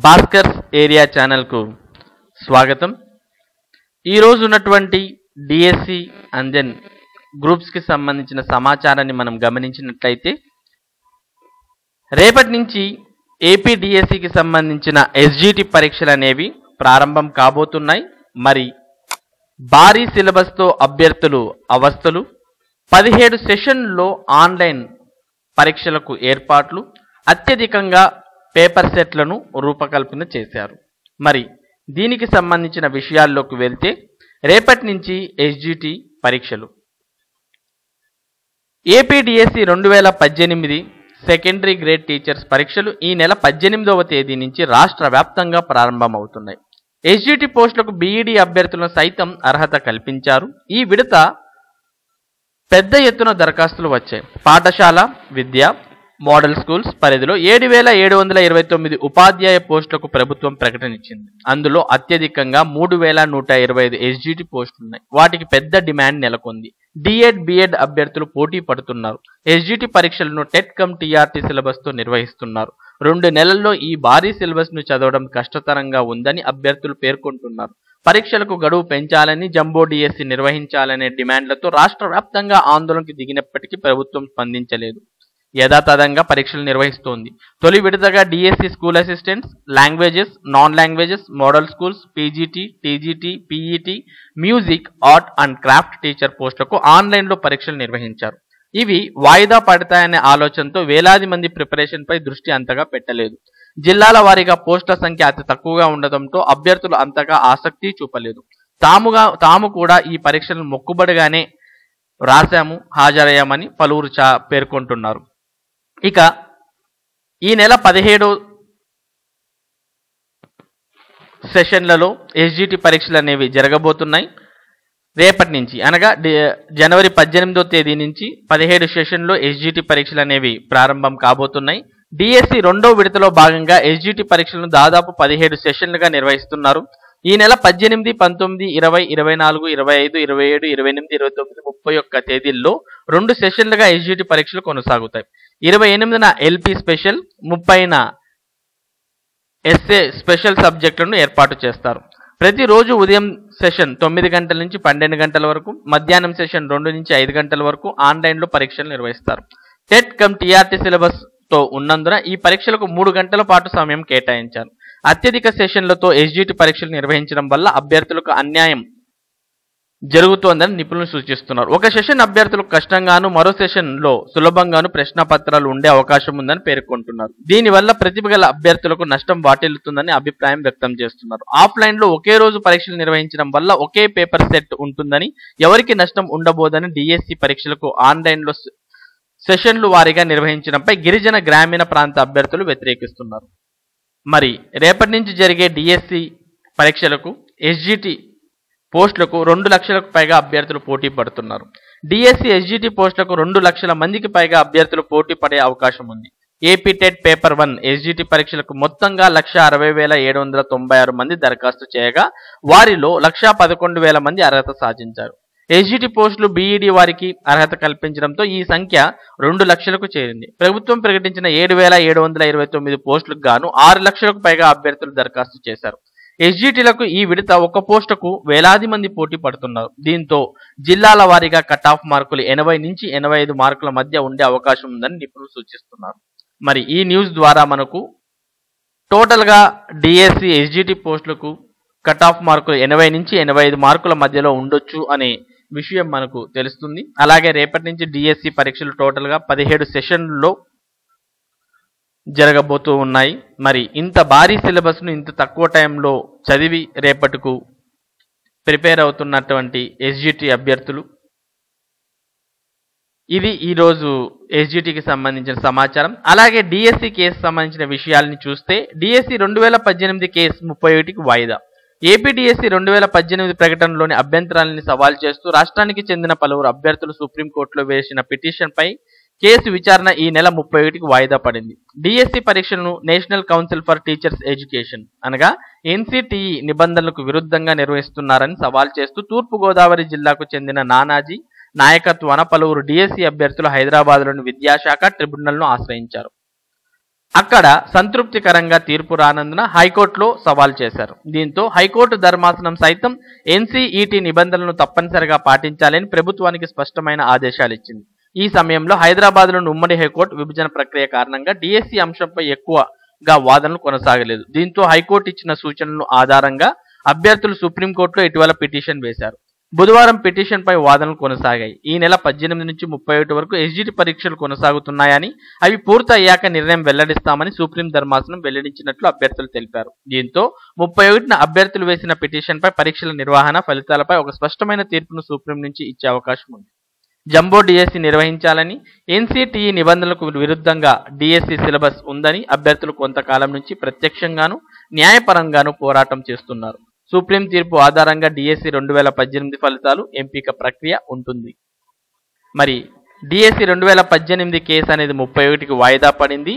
Bhaskar's area ఛానల్కు స్వాగతం. ఈరోజు ఉన్నటువంటి డిఎస్సి అండ్ దెన్ గ్రూప్స్కి సంబంధించిన సమాచారాన్ని మనం గమనించినట్లయితే రేపటి నుంచి ఏపీ డిఎస్సికి సంబంధించిన ఎస్జిటి పరీక్షలు అనేవి ప్రారంభం కాబోతున్నాయి. మరి భారీ సిలబస్తో అభ్యర్థులు అవస్థలు పదిహేడు సెషన్లో ఆన్లైన్ పరీక్షలకు ఏర్పాట్లు అత్యధికంగా పేపర్ సెట్లను రూపకల్పన చేశారు. మరి దీనికి సంబంధించిన విషయాల్లోకి వెళ్తే రేపటి నుంచి ఎస్జిటి పరీక్షలు. ఏపీడిఎస్సి రెండు వేల పద్దెనిమిది సెకండరీ గ్రేడ్ టీచర్స్ పరీక్షలు ఈ నెల పద్దెనిమిదవ తేదీ నుంచి రాష్ట్ర వ్యాప్తంగా ప్రారంభమవుతున్నాయి. ఎస్జిటి పోస్టులకు బీఈడి అభ్యర్థులను సైతం అర్హత కల్పించారు. ఈ విడత పెద్ద ఎత్తున దరఖాస్తులు వచ్చాయి. పాఠశాల విద్య మోడల్ స్కూల్స్ పరిధిలో ఏడు వేల ఏడు వందల ఇరవై తొమ్మిది ఉపాధ్యాయ పోస్టులకు ప్రభుత్వం ప్రకటన ఇచ్చింది అందులో అత్యధికంగా మూడు వేల నూట ఇరవై ఐదు ఎస్జిటి పోస్టులు ఉన్నాయి వాటికి పెద్ద డిమాండ్ నెలకొంది. డిఎడ్ బిఎడ్ అభ్యర్థులు పోటీ పడుతున్నారు. ఎస్జిటి పరీక్షలను టెట్ కమ్ టీఆర్టీ సిలబస్తో నిర్వహిస్తున్నారు. రెండు నెలల్లో ఈ భారీ సిలబస్ను చదవడం కష్టతరంగా ఉందని అభ్యర్థులు పేర్కొంటున్నారు. పరీక్షలకు గడువు పెంచాలని జంబో డిఎస్సి నిర్వహించాలనే డిమాండ్లతో రాష్ట్ర వ్యాప్తంగా ఆందోళనకు దిగినప్పటికీ ప్రభుత్వం స్పందించలేదు. యథాతథంగా పరీక్షలు నిర్వహిస్తోంది. తొలి విడతగా DSC school assistants languages non languages model schools PGT TGT PET music art and craft teacher పోస్టులకు ఆన్లైన్లో పరీక్షలు నిర్వహించారు. ఇవి వాయిదా పడతాయనే ఆలోచనతో వేలాది మంది ప్రిపరేషన్పై దృష్టి అంతగా పెట్టలేదు. జిల్లాల వారీగా పోస్టుల సంఖ్య అతి తక్కువగా ఉండటంతో అభ్యర్థులు అంతగా ఆసక్తి చూపలేదు. తాముగా తాము కూడా ఈ పరీక్షలను మొక్కుబడిగానే రాశాము హాజరయ్యామని పలువురు చా పేర్కొంటున్నారు. ఇక ఈ నెల పదిహేడు సెషన్లలో ఎస్జిటి పరీక్షలు అనేవి జరగబోతున్నాయి. రేపటి నుంచి అనగా జనవరి పద్దెనిమిదో తేదీ నుంచి పదిహేడు సెషన్లో ఎస్జిటి పరీక్షలు అనేవి ప్రారంభం కాబోతున్నాయి. డిఎస్సి రెండో విడతలో భాగంగా ఎస్జిటి పరీక్షలను దాదాపు పదిహేడు సెషన్లుగా నిర్వహిస్తున్నారు. ఈ నెల పద్దెనిమిది పంతొమ్మిది ఇరవై ఇరవై నాలుగు ఇరవై ఐదు ఇరవై ఏడు ఇరవై ఎనిమిది ఇరవై తొమ్మిది ముప్పై ఒక్క తేదీల్లో రెండు సెషన్లుగా ఎస్జిటి పరీక్షలు కొనసాగుతాయి. ఇరవై ఎనిమిదిన ఎల్పి స్పెషల్ ముప్పైన ఎస్ఏ స్పెషల్ సబ్జెక్టులను ఏర్పాటు చేస్తారు. ప్రతిరోజు ఉదయం సెషన్ తొమ్మిది గంటల నుంచి పన్నెండు గంటల వరకు మధ్యాహ్నం సెషన్ రెండు నుంచి ఐదు గంటల వరకు ఆన్లైన్లో పరీక్షలు నిర్వహిస్తారు. టెట్ కమ్ టీఆర్టీ సిలబస్తో ఉన్నందున ఈ పరీక్షలకు మూడు గంటల పాటు సమయం కేటాయించారు. అత్యధిక సెషన్లతో ఎస్జిటి పరీక్షలు నిర్వహించడం వల్ల అభ్యర్థులకు అన్యాయం జరుగుతోందని నిపుణులు సూచిస్తున్నారు. ఒక సెషన్ అభ్యర్థులకు కష్టంగాను మరో సెషన్లో సులభంగాను ప్రశ్న పత్రాలు ఉండే అవకాశం ఉందని పేర్కొంటున్నారు. దీనివల్ల ప్రతిభ గల అభ్యర్థులకు నష్టం వాటిల్లుతుందని అభిప్రాయం వ్యక్తం చేస్తున్నారు. ఆఫ్లైన్లో ఒకే రోజు పరీక్షలు నిర్వహించడం వల్ల ఒకే పేపర్ సెట్ ఉంటుందని ఎవరికి నష్టం ఉండబోదని డిఎస్సి పరీక్షలకు ఆన్లైన్లో సెషన్లు వారీగా నిర్వహించడంపై గిరిజన గ్రామీణ ప్రాంత అభ్యర్థులు వ్యతిరేకిస్తున్నారు. మరి రేపటి నుంచి జరిగే డిఎస్సి పరీక్షలకు ఎస్జిటి పోస్టులకు రెండు లక్షలకు పైగా అభ్యర్థులు పోటీ పడుతున్నారు. డిఎస్సి ఎస్జిటి పోస్టులకు రెండు లక్షల మందికి పైగా అభ్యర్థులు పోటీ పడే అవకాశం ఉంది. AP TET paper one SGT పరీక్షలకు మొత్తంగా లక్ష అరవై వేల ఏడు వందల తొంభై ఆరు మంది దరఖాస్తు చేయగా వారిలో లక్ష పదకొండు వేల మంది అర్హత సాధించారు. ఎస్జిటి పోస్టులు బీఈడి వారికి అర్హత కల్పించడంతో ఈ సంఖ్య రెండు లక్షలకు చేరింది. ప్రభుత్వం ప్రకటించిన ఏడు వేల ఏడు వందల ఇరవై తొమ్మిది పోస్టులకు గాను ఆరు లక్షలకు పైగా అభ్యర్థులు దరఖాస్తు చేశారు. ఎస్జిటిలకు ఈ విడత ఒక పోస్టుకు వేలాది మంది పోటీ పడుతున్నారు. దీంతో జిల్లాల వారీగా కట్ ఆఫ్ మార్కులు ఎనభై నుంచి ఎనభై ఐదు మార్కుల మధ్య ఉండే అవకాశం ఉందని నిపుణులు సూచిస్తున్నారు. మరి ఈ న్యూస్ ద్వారా మనకు టోటల్గా డిఎస్సి ఎస్జిటి పోస్టులకు కట్ ఆఫ్ మార్కులు ఎనభై నుంచి ఎనభై ఐదు మార్కుల మధ్యలో ఉండొచ్చు అనే విషయం మనకు తెలుస్తుంది. అలాగే రేపటి నుంచి డిఎస్సి పరీక్షలు టోటల్గా పదిహేడు సెషన్లలో జరగబోతూ ఉన్నాయి. మరి ఇంత భారీ సిలబస్ను ఇంత తక్కువ టైంలో చదివి రేపటికు ప్రిపేర్ అవుతున్నటువంటి ఎస్జిటి అభ్యర్థులు ఇది ఈరోజు ఎస్జిటికి సంబంధించిన సమాచారం. అలాగే డిఎస్సి కేసు సంబంధించిన విషయాలని చూస్తే డిఎస్సి రెండు వేల పద్దెనిమిది కేసు ముప్పై ఒకటికి వాయిదా. ఏపీడిఎస్సి రెండు వేల పద్దెనిమిది ప్రకటనలోని అభ్యంతరాలని సవాల్ చేస్తూ రాష్ట్రానికి చెందిన పలువురు అభ్యర్థులు సుప్రీంకోర్టులో వేసిన పిటిషన్పై కేసు విచారణ ఈ నెల ముప్పై ఒకటికి వాయిదా పడింది. డిఎస్సి పరీక్షలను National Council for Teachers Education అనగా ఎన్సిటిఈ నిబంధనలకు విరుద్ధంగా నిర్వహిస్తున్నారని సవాల్ చేస్తూ తూర్పుగోదావరి జిల్లాకు చెందిన నానాజీ నాయకత్వాన పలువురు డిఎస్సి అభ్యర్థులు హైదరాబాద్లోని విద్యాశాఖ ట్రిబ్యునల్ను ఆశ్రయించారు. అక్కడ సంతృప్తికరంగా తీర్పు రానందున హైకోర్టులో సవాల్ చేశారు. దీంతో హైకోర్టు ధర్మాసనం సైతం ఎన్సీఈటీ నిబంధనలను తప్పనిసరిగా పాటించాలని ప్రభుత్వానికి స్పష్టమైన ఆదేశాలు ఇచ్చింది ఈ సమయంలో హైదరాబాద్లోని ఉమ్మడి హైకోర్టు విభజన ప్రక్రియ కారణంగా డిఎస్సి అంశంపై ఎక్కువగా వాదనలు కొనసాగలేదు. దీంతో హైకోర్టు ఇచ్చిన సూచనలను ఆధారంగా అభ్యర్థులు సుప్రీంకోర్టులో ఇటీవల పిటిషన్ వేశారు. బుధవారం పిటిషన్పై వాదనలు కొనసాగాయి. ఈ నెల పద్దెనిమిది నుంచి ముప్పై ఒకటి వరకు ఎస్జిటి పరీక్షలు కొనసాగుతున్నాయని అవి పూర్తయ్యాక నిర్ణయం వెల్లడిస్తామని సుప్రీం ధర్మాసనం వెల్లడించినట్లు అభ్యర్థులు తెలిపారు. దీంతో ముప్పై ఒకటిన అభ్యర్థులు వేసిన పిటిషన్పై పరీక్షల నిర్వహణ ఫలితాలపై ఒక స్పష్టమైన తీర్పును సుప్రీం నుంచి ఇచ్చే అవకాశం ఉంది. జంబో డిఎస్సి నిర్వహించాలని ఎన్సిటిఈ నిబంధనలకు విరుద్ధంగా డిఎస్సి సిలబస్ ఉందని అభ్యర్థులు కొంతకాలం నుంచి ప్రత్యక్షంగాను న్యాయపరంగాను పోరాటం చేస్తున్నారు. సుప్రీం తీర్పు ఆధారంగా డిఎస్సి రెండు వేల పద్దెనిమిది ఫలితాలు ఎంపిక ప్రక్రియ ఉంటుంది. మరి డిఎస్సి రెండు వేల పద్దెనిమిది కేసు అనేది ముప్పై ఒకటికి వాయిదా పడింది.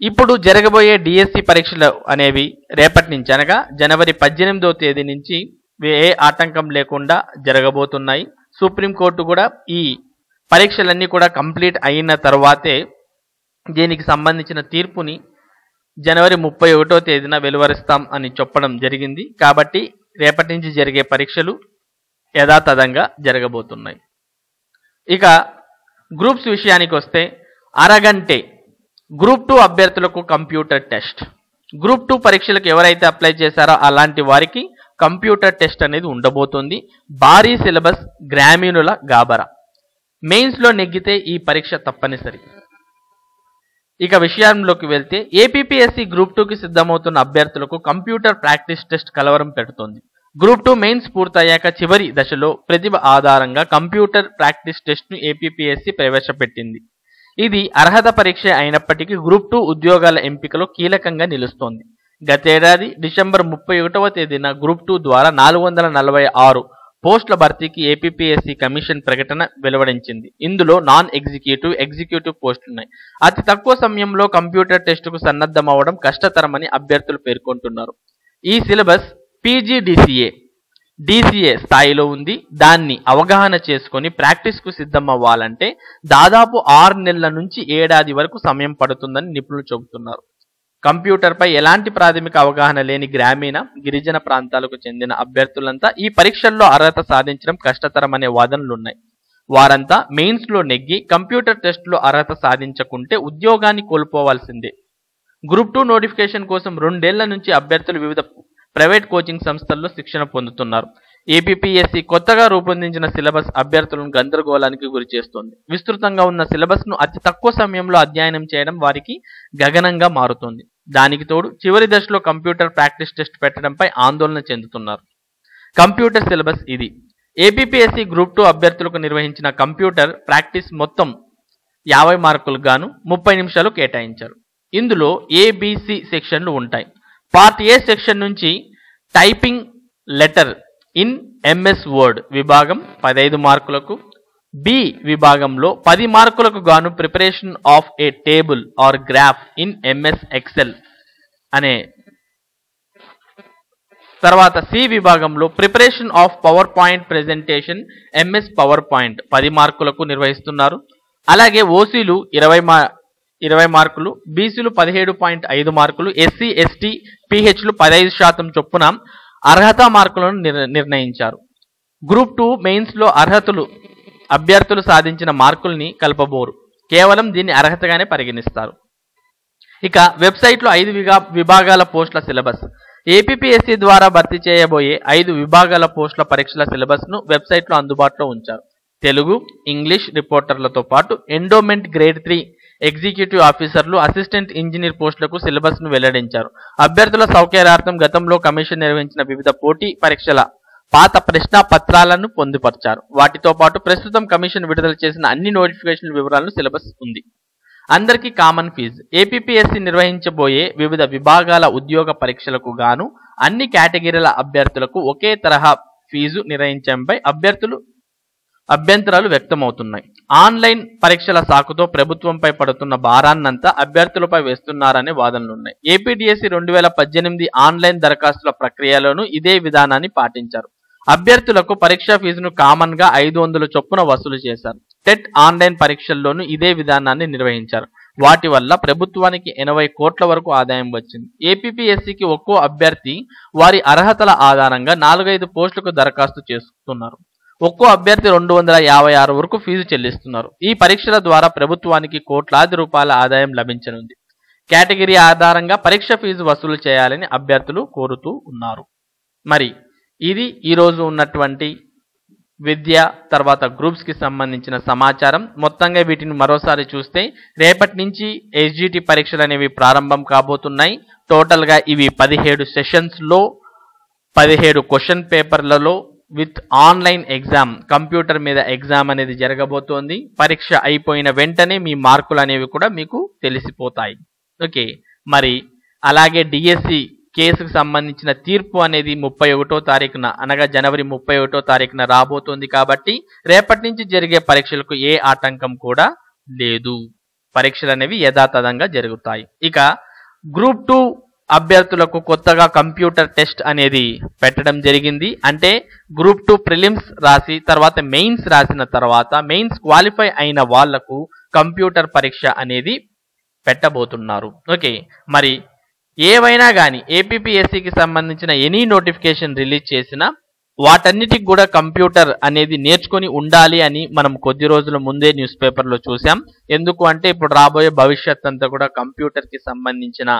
ఇప్పుడు జరగబోయే డిఎస్సి పరీక్షలు అనేవి రేపటి నుంచి అనగా జనవరి పద్దెనిమిదవ తేదీ నుంచి ఏ ఆటంకం లేకుండా జరగబోతున్నాయి. సుప్రీంకోర్టు కూడా ఈ పరీక్షలన్నీ కూడా కంప్లీట్ అయిన తర్వాతే దీనికి సంబంధించిన తీర్పుని జనవరి ముప్పై ఒకటో తేదీన వెలువరిస్తాం అని చెప్పడం జరిగింది. కాబట్టి రేపటి నుంచి జరిగే పరీక్షలు యథాతథంగా జరగబోతున్నాయి. ఇక గ్రూప్స్ విషయానికి వస్తే అరగంటే గ్రూప్ టూ అభ్యర్థులకు కంప్యూటర్ టెస్ట్. గ్రూప్ టూ పరీక్షలకు ఎవరైతే అప్లై చేశారో అలాంటి వారికి కంప్యూటర్ టెస్ట్ అనేది ఉండబోతుంది. భారీ సిలబస్ గ్రామీణుల గాబరా. మెయిన్స్లో నెగ్గితే ఈ పరీక్ష తప్పనిసరి. ఇక విషయంలోకి వెళ్తే ఏపీపీఎస్సీ గ్రూప్ టూకి సిద్ధమవుతున్న అభ్యర్థులకు కంప్యూటర్ ప్రాక్టీస్ టెస్ట్ కలవరం పెడుతోంది. గ్రూప్ టూ మెయిన్స్ పూర్తయ్యాక చివరి దశలో ప్రతిభ ఆధారంగా కంప్యూటర్ ప్రాక్టీస్ టెస్ట్ను ఏపీపీఎస్సీ ప్రవేశపెట్టింది. ఇది అర్హత పరీక్ష అయినప్పటికీ గ్రూప్ టూ ఉద్యోగాల ఎంపికలో కీలకంగా నిలుస్తోంది. గతేడాది డిసెంబర్ ముప్పై ఒకటవ తేదీన గ్రూప్ టూ ద్వారా నాలుగు వందల నలభై ఆరు పోస్టుల భర్తీకి ఏపీపీఎస్సీ కమిషన్ ప్రకటన వెలువడించింది. ఇందులో నాన్ ఎగ్జిక్యూటివ్ ఎగ్జిక్యూటివ్ పోస్టులున్నాయి అతి తక్కువ సమయంలో కంప్యూటర్ టెస్టుకు సన్నద్ధమవడం కష్టతరమని అభ్యర్థులు పేర్కొంటున్నారు. ఈ సిలబస్ పీజీడీసీఏ డీసీఏ స్థాయిలో ఉంది. దాన్ని అవగాహన చేసుకొని ప్రాక్టీస్కు సిద్ధం అవ్వాలంటే దాదాపు ఆరు నెలల నుంచి ఏడాది వరకు సమయం పడుతుందని నిపుణులు చెబుతున్నారు. కంప్యూటర్పై ఎలాంటి ప్రాథమిక అవగాహన లేని గ్రామీణ గిరిజన ప్రాంతాలకు చెందిన అభ్యర్థులంతా ఈ పరీక్షల్లో అర్హత సాధించడం కష్టతరమనే వాదనలున్నాయి. వారంతా మెయిన్స్లో నెగ్గి కంప్యూటర్ టెస్టులో అర్హత సాధించకుంటే ఉద్యోగాన్ని కోల్పోవాల్సిందే. గ్రూప్ టూ నోటిఫికేషన్ కోసం రెండేళ్ళ నుంచి అభ్యర్థులు వివిధ ప్రైవేట్ కోచింగ్ సంస్థల్లో శిక్షణ పొందుతున్నారు. ఏపీపీఎస్సీ కొత్తగా రూపొందించిన సిలబస్ అభ్యర్థులను గందరగోళానికి గురి చేస్తుంది. విస్తృతంగా ఉన్న సిలబస్ను అతి తక్కువ సమయంలో అధ్యయనం చేయడం వారికి గగనంగా మారుతుంది. దానికి తోడు చివరి దశలో కంప్యూటర్ ప్రాక్టీస్ టెస్ట్ పెట్టడంపై ఆందోళన చెందుతున్నారు. కంప్యూటర్ సిలబస్ ఇది. ఏపీపీఎస్సీ గ్రూప్ టూ అభ్యర్థులకు నిర్వహించిన కంప్యూటర్ ప్రాక్టీస్ మొత్తం యాభై మార్కులకు గాను ముప్పై నిమిషాలు కేటాయించారు. ఇందులో ఏబిసి సెక్షన్లు ఉంటాయి. పార్ట్ ఏ సెక్షన్ నుంచి typing letter in MS Word విభాగం పదహైదు మార్కులకు బి విభాగంలో పది మార్కులకు గాను preparation of a table or graph in MS Excel అనే. తర్వాత సి విభాగంలో preparation of PowerPoint presentation MS PowerPoint పది మార్కులకు నిర్వహిస్తున్నారు. అలాగే ఓసీలు ఇరవై మా ఇరవై మార్కులు బీసీలు పదిహేడు పాయింట్ ఐదు మార్కులు ఎస్సీ ఎస్టీ పిహెచ్లు పదహైదు శాతం చొప్పున అర్హత మార్కులను నిర్ణయించారు. గ్రూప్ టూ మెయిన్స్లో అర్హతలు అభ్యర్థులు సాధించిన మార్కుల్ని కలపబోరు. కేవలం దీన్ని అర్హతగానే పరిగణిస్తారు. ఇక వెబ్సైట్లో ఐదు విభాగాల పోస్టుల సిలబస్. ఏపీపీఎస్సీ ద్వారా భర్తీ చేయబోయే ఐదు విభాగాల పోస్టుల పరీక్షల సిలబస్ను వెబ్సైట్లో అందుబాటులో ఉంచారు. తెలుగు ఇంగ్లీష్ రిపోర్టర్లతో పాటు ఎండోమెంట్ గ్రేడ్ త్రీ ఎగ్జిక్యూటివ్ ఆఫీసర్లు అసిస్టెంట్ ఇంజనీర్ పోస్టులకు సిలబస్ను వెల్లడించారు. అభ్యర్థుల సౌకర్యార్థం గతంలో కమిషన్ నిర్వహించిన వివిధ పోటీ పరీక్షల పాత ప్రశ్న పత్రాలను పొందుపరిచారు. వాటితో పాటు ప్రస్తుతం కమిషన్ విడుదల చేసిన అన్ని నోటిఫికేషన్ వివరాలను సిలబస్ ఉంది. అందరికీ కామన్ ఫీజు. ఏపీపీఎస్సీ నిర్వహించబోయే వివిధ విభాగాల ఉద్యోగ పరీక్షలకు గాను అన్ని కేటగిరీల అభ్యర్థులకు ఒకే తరహా ఫీజు నిర్ణయించడంపై అభ్యర్థులు అభ్యంతరాలు వ్యక్తమవుతున్నాయి. ఆన్లైన్ పరీక్షల సాకుతో ప్రభుత్వంపై పడుతున్న భారాన్నంతా అభ్యర్థులపై వేస్తున్నారనే వాదనలున్నాయి. ఏపీడిఎస్సి రెండు వేల పద్దెనిమిది ఆన్లైన్ దరఖాస్తుల ప్రక్రియలోనూ ఇదే విధానాన్ని పాటించారు. అభ్యర్థులకు పరీక్షా ఫీజును కామన్గా ఐదు వందల చొప్పున వసూలు చేశారు. టెట్ ఆన్లైన్ పరీక్షల్లోనూ ఇదే విధానాన్ని నిర్వహించారు. వాటి వల్ల ప్రభుత్వానికి ఎనభై కోట్ల వరకు ఆదాయం వచ్చింది. ఏపీపీఎస్సికి ఒక్కో అభ్యర్థి వారి అర్హతల ఆధారంగా నాలుగైదు పోస్టులకు దరఖాస్తు చేస్తున్నారు. ఒక్కో అభ్యర్థి రెండు వందల యాభై ఆరు వరకు ఫీజు చెల్లిస్తున్నారు. ఈ పరీక్షల ద్వారా ప్రభుత్వానికి కోట్లాది రూపాయల ఆదాయం లభించనుంది. కేటగిరీ ఆధారంగా పరీక్ష ఫీజు వసూలు చేయాలని అభ్యర్థులు కోరుతూ ఉన్నారు. మరి ఇది ఈరోజు ఉన్నటువంటి విద్య తర్వాత గ్రూప్స్కి సంబంధించిన సమాచారం. మొత్తంగా వీటిని మరోసారి చూస్తే రేపటి నుంచి ఎస్జిటి పరీక్షలు అనేవి ప్రారంభం కాబోతున్నాయి. టోటల్గా ఇవి పదిహేడు సెషన్స్లో పదిహేడు క్వశ్చన్ పేపర్లలో విత్ ఆన్లైన్ ఎగ్జామ్ కంప్యూటర్ మీద ఎగ్జామ్ అనేది జరగబోతోంది. పరీక్ష అయిపోయిన వెంటనే మీ మార్కులు అనేవి కూడా మీకు తెలిసిపోతాయి. ఓకే మరి అలాగే డిఎస్సి కేసుకు సంబంధించిన తీర్పు అనేది ముప్పై ఒకటో తారీఖున అనగా జనవరి ముప్పై ఒకటో తారీఖున రాబోతోంది కాబట్టి రేపటి నుంచి జరిగే పరీక్షలకు ఏ ఆటంకం కూడా లేదు. పరీక్షలు అనేవి యథాతథంగా జరుగుతాయి. ఇక గ్రూప్ టూ అభ్యర్థులకు కొత్తగా కంప్యూటర్ టెస్ట్ అనేది పెట్టడం జరిగింది. అంటే గ్రూప్ టూ ప్రిలిమ్స్ రాసి తర్వాత మెయిన్స్ రాసిన తర్వాత మెయిన్స్ క్వాలిఫై అయిన వాళ్ళకు కంప్యూటర్ పరీక్ష అనేది పెట్టబోతున్నారు. ఓకే మరి ఏవైనా కానీ ఏపీపీఎస్సికి సంబంధించిన ఎనీ నోటిఫికేషన్ రిలీజ్ చేసినా వాటన్నిటికి కూడా కంప్యూటర్ అనేది నేర్చుకొని ఉండాలి అని మనం కొద్ది రోజుల ముందే న్యూస్ పేపర్లో చూసాం ఎందుకు అంటే ఇప్పుడు రాబోయే భవిష్యత్ అంతా కూడా కంప్యూటర్కి సంబంధించిన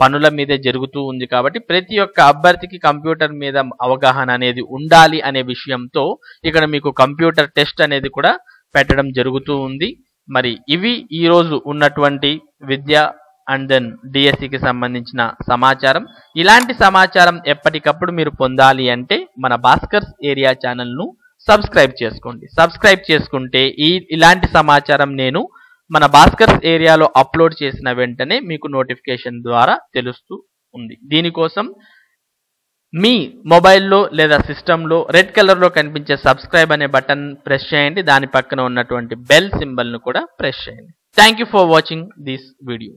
పనుల మీదే జరుగుతూ ఉంది కాబట్టి ప్రతి ఒక్క అభ్యర్థికి కంప్యూటర్ మీద అవగాహన అనేది ఉండాలి అనే విషయంతో ఇక్కడ మీకు కంప్యూటర్ టెస్ట్ అనేది కూడా పెట్టడం జరుగుతూ ఉంది. మరి ఇవి ఈ రోజు ఉన్నటువంటి విద్య అండ్ దెన్ డిఎస్సికి సంబంధించిన సమాచారం. ఇలాంటి సమాచారం ఎప్పటికప్పుడు మీరు పొందాలి అంటే మన భాస్కర్స్ ఏరియా ఛానల్ను సబ్స్క్రైబ్ చేసుకోండి. సబ్స్క్రైబ్ చేసుకుంటే ఈ ఇలాంటి సమాచారం నేను మన భాస్కర్స్ ఏరియాలో అప్లోడ్ చేసిన వెంటనే మీకు నోటిఫికేషన్ ద్వారా తెలుస్తూ ఉంది. దీనికోసం మీ మొబైల్లో లేదా సిస్టంలో రెడ్ కలర్లో కనిపించే సబ్స్క్రైబ్ అనే బటన్ ప్రెస్ చేయండి. దాని పక్కన ఉన్నటువంటి బెల్ సింబల్ను కూడా ప్రెస్ చేయండి. Thank you for watching this video